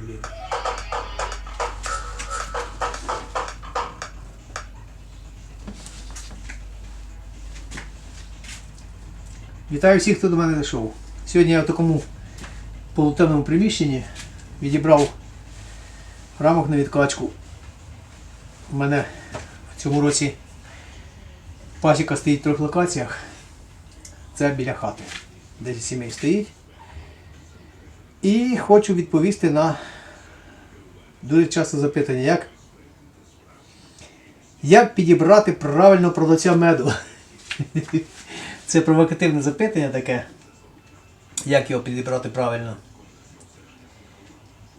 Блін. Вітаю всіх, хто до мене зайшов. Сьогодні я в такому полутемному приміщенні відібрав рамок на відкачку. У мене в цьому році пасіка стоїть в трьох локаціях. Це біля хати. 10 сімей стоїть. І хочу відповісти на дуже часто запитання, як, як підібрати правильно продавця меду. Це провокативне запитання таке. Як його підібрати правильно?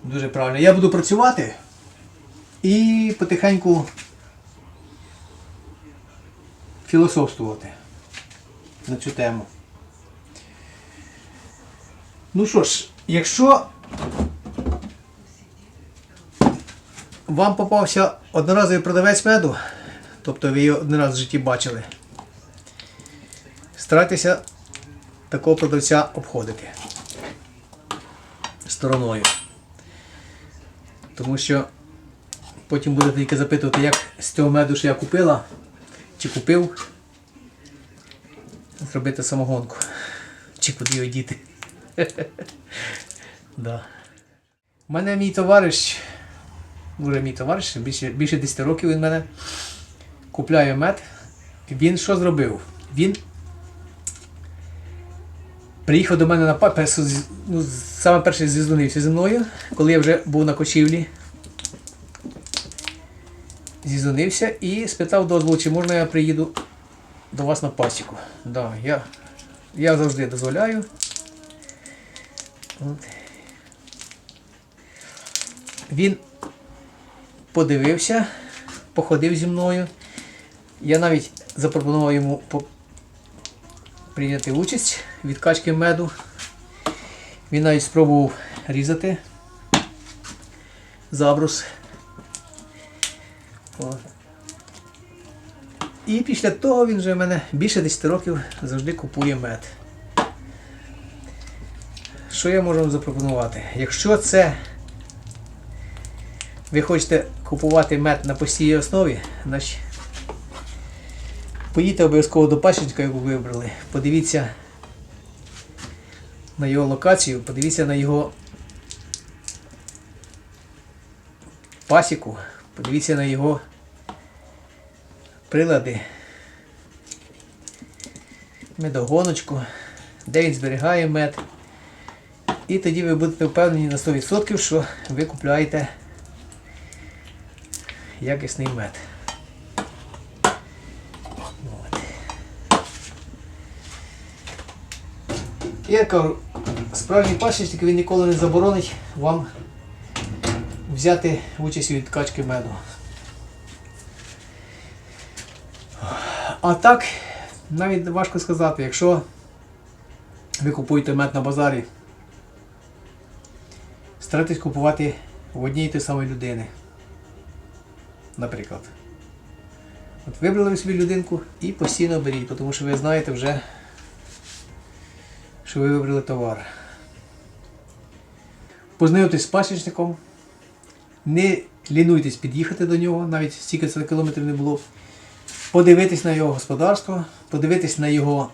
Дуже правильно. Я буду працювати і потихеньку філософствувати на цю тему. Ну що ж, якщо вам попався одноразовий продавець меду, тобто ви його один раз в житті бачили, старайтеся такого продавця обходити стороною. Тому що потім будете тільки запитувати, як з цього меду, що я купила, чи купив, зробити самогонку. Чи куди його діти. Да. У мене мій товариш, вже мій товариш, більше, більше 10 років він мене купляє мед. Він що зробив? Він приїхав до мене на па- ну, саме перший зізвонився зі мною, коли я вже був на кочівлі. Зізвонився і спитав дозволу, чи можна я приїду до вас на пасіку. Да, я, я завжди дозволяю. От. Він подивився, походив зі мною. Я навіть запропонував йому прийняти участь від качки меду. Він навіть спробував різати забрус. І після того він вже в мене більше 10 років завжди купує мед. Що я можу вам запропонувати? Якщо це ви хочете купувати мед на постійній основі, значить поїдьте обов'язково до пасічника, яку ви вибрали. Подивіться на його локацію, подивіться на його пасіку, подивіться на його прилади, медогоночку, де він зберігає мед. І тоді ви будете впевнені на 100%, що ви купляєте якісний мед. От. Я кажу, справжній пасічник він ніколи не заборонить вам взяти участь у відкачки меду. А так, навіть важко сказати, якщо ви купуєте мед на базарі, старайтесь купувати в одній і тій людини. Наприклад. От вибрали ви собі людинку і постійно беріть, тому що ви знаєте вже, що ви вибрали товар. Познайомтесь з пасічником, не лінуйтесь під'їхати до нього, навіть стільки це кілометрів не було. Подивитись на його господарство, подивитись на його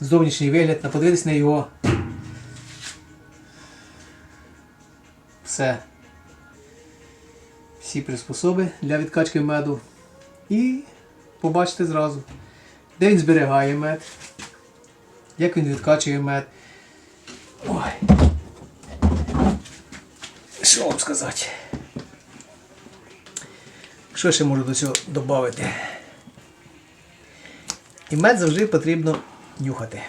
зовнішній вигляд, подивитись на його все. Всі приспособи для відкачки меду. І побачите зразу, де він зберігає мед, як він відкачує мед. Ой. Що вам сказати? Що ще можу до цього додати? І мед завжди потрібно нюхати.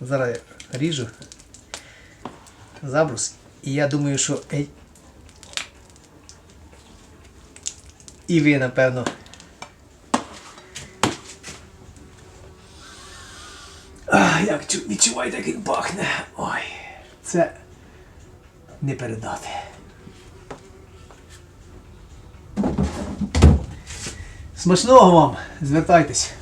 Зараз я ріжу забрус. І я думаю, що ей, і ви, напевно. А, як відчуваєте, як він пахне. Ой, це не передати. Смачного вам! Звертайтесь!